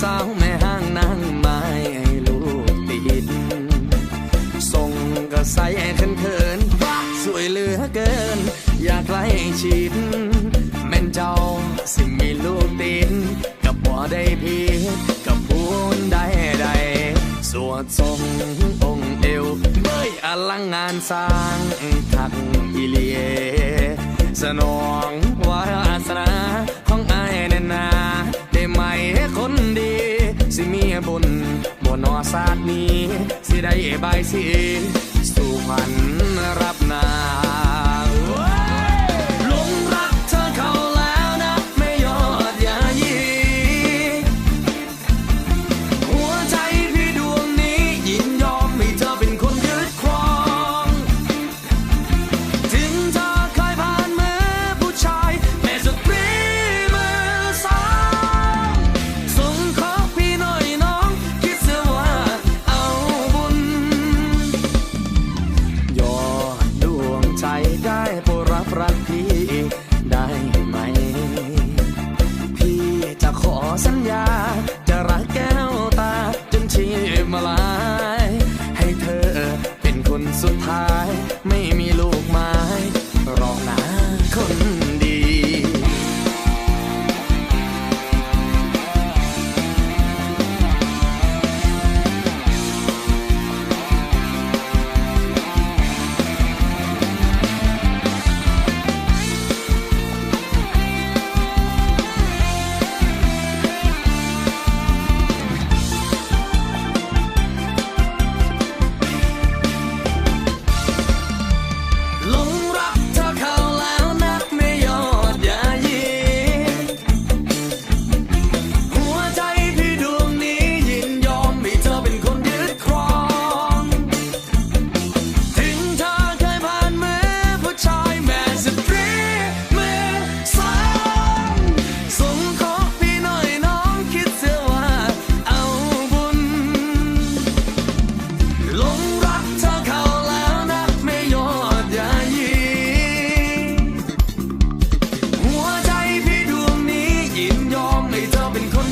สาวแม่ห้างนั่งไม้ให้ลูกติดส่งก็ใส่เขินเขินสวยเหลือเกิน อยากไล่ชิดแม่นเจ้าสิมีลูกติดกับบ่ได้พีกับพูนได้ใดสวดทรงองเอวเมื่อยอลังงานสร้างทักอิเลียสนอง บุญบนนอศาดนี้สิได้ใบสีสุพรรณ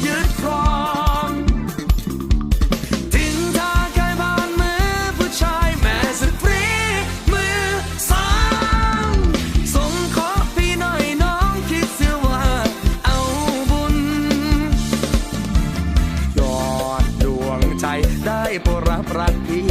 ยึดครองทินทากายบ้านมือผู้ชายแม่สตรีมือสามส่งขอพี่น่อยน้องคิดเสียว่าเอาบุญยอดดวงใจได้โปรรับรักพี่